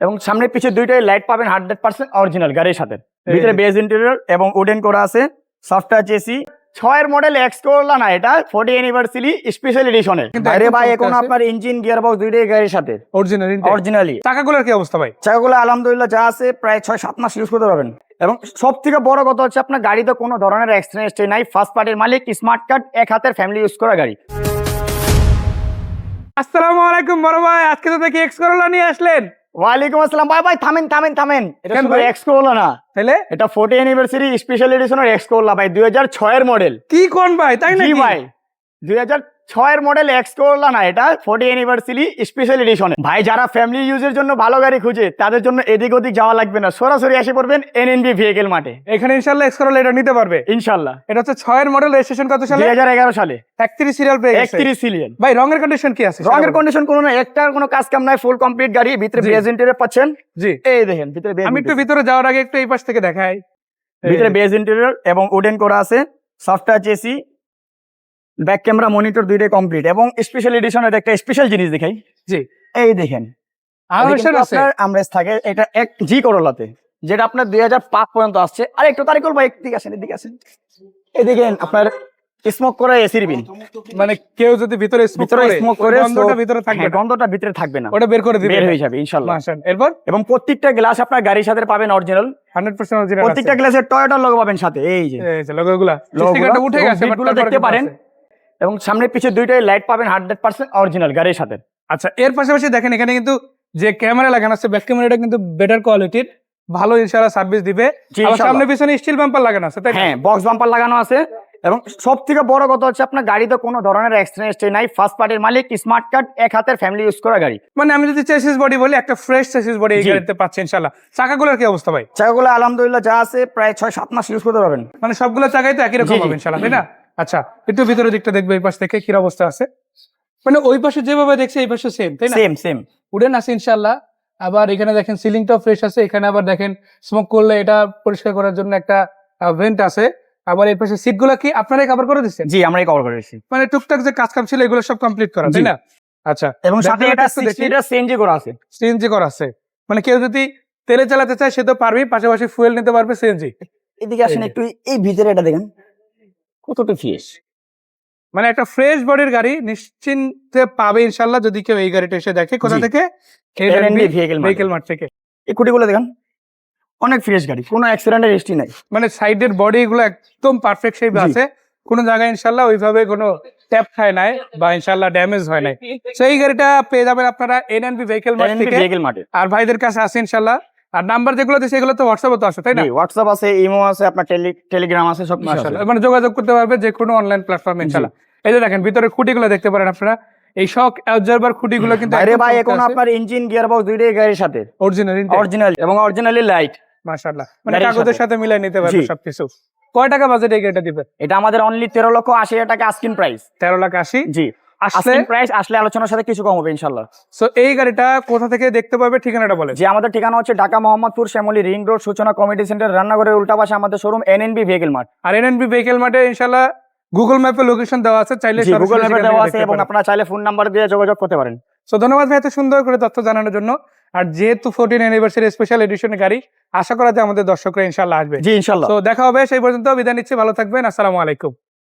এবং সামনে পিছে দুইটাই লাইট পাবেন হান্ড্রেড পার্সেন্ট অরিজিনাল গাড়ির সাথে। ভিতরে বেজ ইন্টেরিয়র এবং উডেন করা আছে সফটওয়্যার চেসি ছয়ের মডেল এক্স করলা না এটা ফোর্টি অ্যানিভার্সারি স্পেশাল এডিশনের কিন্তু আরে ভাই এখন আপনার ইঞ্জিন গিয়ার বক্স দুইটাই গাড়ির সাথে। অরিজিনাল অরিজিনালি চাকাগুলোর কি অবস্থা ভাই? চাকাগুলো আলহামদুলিল্লাহ যা আছে প্রায় ছয় সাত মাস ইউজ করতে পারবেন। এবং সব থেকে বড় কথা হচ্ছে আপনার গাড়িতে কোনো ধরনের এক্সচেঞ্জ নাই। ফার্স্ট পার্টির মালিক স্মার্ট কার্ড এক হাতের ফ্যামিলি ইউজ করা গাড়ি। আসসালামু আলাইকুম বড় ভাই আজকে তো দেখি এক্স করোলা নিয়ে আসলেন। ওয়ালাইকুম আসসালাম। ভাই ভাই থামেন থামেন থামেন। এটা শুধু ভাই? এক্স করলা না। তাহলে? এটা ফোর্টি অ্যানিভার্সারি স্পেশাল এডিশনের এক্স করলা ভাই দুই হাজার ছয়ের মডেল কি কোন ভাই? তাই না নাকি? ভাই দুই হাজার ছয়ের মডেল এক্স করলা না এটা ফোর্টি অ্যানিভার্সারি স্পেশাল এডিশন ভাই যারা ফ্যামিলি ইউজের জন্য ভালো গাড়ি খুঁজে তাদের জন্য এদিক ওদিক যাওয়া লাগবে না। সরাসরি এসে পড়বেন এনএনবি ভেহিকেল মাঠে। এখানে ইনশাল্লাহ এক্স করোলা এটা নিতে পারবে। ইনশাল্লাহ এটা হচ্ছে ছয়ের মডেল রেজিস্ট্রেশন কত সালে? দুই হাজার এগারো সালে। একত্রিশ সিরিয়াল পেয়ে একত্রিশ ভাই রঙের কন্ডিশন কি আছে? রঙের কন্ডিশন কোনো না একটার কোনো কাজ কাম নাই ফুল কমপ্লিট গাড়ি ভিতরে পাচ্ছেন? জি। এই দেখেন ভিতরে বেজ আমি একটু ভিতরে যাওয়ার আগে একটু এই পাশ থেকে দেখাই। ভিতরে বেজ ইন্টেরিয়র এবং উডেন করা আছে software chassis back camera monitor দুইটাই কমপ্লিট এবং স্পেশাল এডিশনের একটা স্পেশাল জিনিস দেখাই। জি। এই দেখেন। আমার এটা কিন্তু আপনার আমরেজ থাকে এটা এক জি করোলাতে যেটা আপনার দুই হাজার পাঁচ পর্যন্ত আসছে। আর একটু তারিখ করব একদিকে আসেন এদিকে আসেন। এই আপনার স্মোক করে এসির বিল মানে কেউ যদি ভিতরে ভিতরে স্মোক করে গন্ধটা ভিতরে থাকবে হ্যাঁ, গন্ধটা ভিতরে থাকবে না। ওটা বের করে দিবে বের হয়ে যাবে ইনশাল্লাহ। এরপর? এবং প্রত্যেকটা গ্লাস আপনার গাড়ির সাথে পাবেন অরিজিনাল 100% অরিজিনাল প্রত্যেকটা গ্লাসের টয়োটার লোগো পাবেন সাথে এই যে। এই যে লোগোগুলা লোগোগুলা, স্টিকারটা উঠে গেছে দেখতে পারেন। এবং সামনে পিছে দুইটাই লাইট পাবেন হান্ড্রেড পার্সেন্ট অরিজিনাল গাড়ির সাথে। আচ্ছা এর পাশাপাশি দেখেন এখানে কিন্তু যে ক্যামেরা লাগানো আছে ব্যাক ক্যামেরাটা কিন্তু বেটার কোয়ালিটির ভালো ইনশাআল্লাহ সার্ভিস দিবে। সামনে পিছনে স্টিল বাম্পার লাগানো আছে তাই হ্যাঁ বক্স বাম্পার লাগানো আছে। এবং সব থেকে বড় কথা হচ্ছে আপনার গাড়িতে কোনো ধরনের এক্সচেঞ্জ নাই। ফার্স্ট পার্টির মালিক স্মার্ট কার্ড এক হাতের ফ্যামিলি ইউজ করা গাড়ি। মানে আমি যদি চেসিস বডি বলি একটা ফ্রেশ চেসিস বডি এই। গাড়িতে পাচ্ছি ইনশাআল্লাহ। চাকাগুলোর কি অবস্থা ভাই? চাকাগুলো আলহামদুলিল্লাহ যা আছে প্রায় ছয় সাত মাস ইউজ করতে পারবেন। মানে সবগুলো চাকাই তো একই রকম। হবে ইনশাআল্লাহ তাই না? আচ্ছা একটু ভিতরের দিকটা দেখবে এই পাশ থেকে কি অবস্থা আছে? মানে ওই পাশে যেভাবে দেখছে এই পাশে সেম তাই না? সেম সেম উডেন আছে ইনশাল্লাহ আবার এখানে দেখেন সিলিংটাও ফ্রেশ আছে এখানে আবার দেখেন স্মোক করলে এটা পরিষ্কার করার জন্য একটা ভেন্ট আছে। আবার এই পাশে সিটগুলো কি আপনারাই কভার করে দিচ্ছেন? জি আমরাই কভার করে দিচ্ছি। মানে টুকটাক যে কাজ কাম ছিল এগুলো সব কমপ্লিট করা তাই না? আচ্ছা এবং সাথে এটা। লিটার সিএনজি করা আছে। সিএনজি করা আছে। মানে কেউ যদি তেলে চালাতে চায় সে তো পারবেই পাশাপাশি ফুয়েল নিতে পারবে সিএনজি এদিকে আসেন একটু এই ভিতরে এটা দেখেন। কতটা ফ্রেশ মানে একটা ফ্রেশ বডির গাড়ি নিশ্চিন্তে পাবে ইনশাল্লাহ যদি কেউ এই গাড়িটা এসে দেখে। কোথা থেকে? ভেহিকেল ভেহিকেল মার্ট থেকে। এই খুঁটিগুলো দেখেন অনেক ফ্রেশ গাড়ি কোনো অ্যাক্সিডেন্টের হিস্ট্রি নাই। মানে সাইডের বডি গুলো একদম পারফেক্ট শেপ আছে। কোনো জায়গায় ইনশাল্লাহ ওইভাবে কোনো ট্যাপ খায় নাই বা ইনশাল্লাহ ড্যামেজ হয় নাই। সেই গাড়িটা পেয়ে যাবেন আপনারা এনএনবি ভেহিকেল মার্ট থেকে। ভেহিকেল মার্টে আর ভাইদের কাছে আছে ইনশাল্লাহ। আর নাম্বার যেগুলো দিচ্ছে সেগুলো তো হোয়াটসঅ্যাপে তো আছে তাই না? হোয়াটসঅ্যাপ আছে ইমো আছে আপনার টেলিগ্রাম আছে সব আছে। মানে যোগাযোগ করতে পারবে যে কোনো অনলাইন প্ল্যাটফর্মে এই যে দেখেন ভিতরে খুঁটিগুলো দেখতে পারেন আপনারা। এই শক খুঁটিগুলো কিন্তু আরে ভাই এখন আপনার ইঞ্জিন গিয়ার বক্স দুইটাই গাড়ির সাথে। অরিজিনাল অরিজিনাল এবং অরিজিনালি লাইট মাশাআল্লাহ। মানে কাগজের সাথে। মিলাই নিতে পারবে। সবকিছু। কয় টাকা বাজেট গাড়িটা দিবে? এটা আমাদের অনলি তেরো লক্ষ আশি হাজার টাকা আস্কিন প্রাইস তেরো লাখ আশি? জি। আসলে প্রাইস আসলে আলোচনার সাথে কিছু কম হবে ইনশাল্লাহ সো এই গাড়িটা কোথা থেকে দেখতে পাবে? ঠিকানাটা বলে যে আমাদের ঠিকানা হচ্ছে Dhaka Mohammadpur Shyamoli ring road Suchona committee centre রান্নাঘরের উল্টা পাশে আমাদের শোরুম এনএনবি ভেহিকেল মার্ট আর এনএনবি ভেহিকেল মার্টে ইনশাল্লাহ গুগল ম্যাপে লোকেশন দেওয়া আছে চাইলে গুগল ম্যাপে দেওয়া আছে এবং আপনারা চাইলে ফোন নাম্বার দিয়ে যোগাযোগ করতে পারেন। সো ধন্যবাদ ভাই এত সুন্দর করে তথ্য জানানোর জন্য। আর যেহেতু ফোরটিন অ্যানিভার্সারি স্পেশাল এডিশনের গাড়ি আশা করা যায় আমাদের দর্শকরা ইনশাল্লাহ আসবে। জি ইনশাল্লাহ তো দেখা হবে সেই পর্যন্ত বিদায় নিচ্ছি ভালো থাকবেন আসসালামু আলাইকুম।